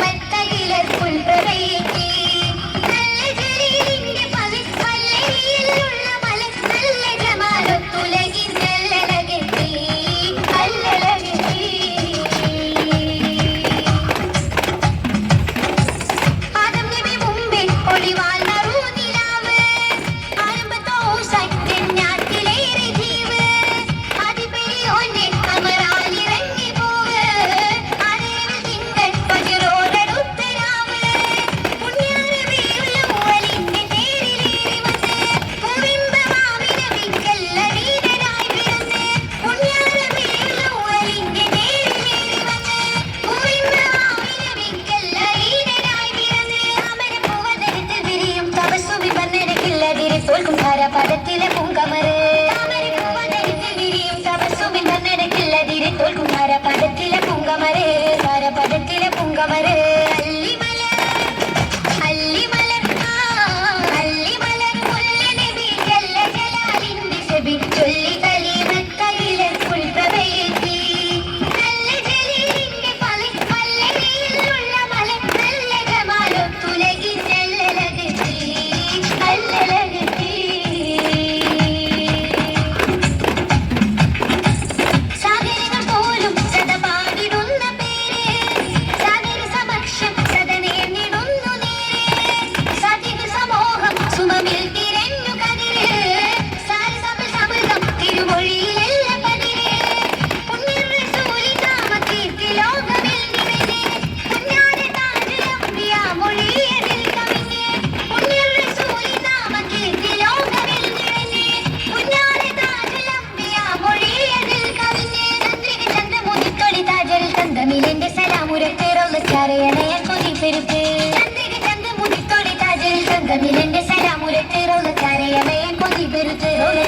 ไม่ താരപഥത്തിലെ പുങ്കമറ് കരയണയ കൊതിപ്പെരുപ്പ് തന്റെ മുടിത്തോളി താജൽ തങ്കമിലെന്റെ സരാമുരത്ത് role കരയണയ കൊതിപ്പെരുത്ത് role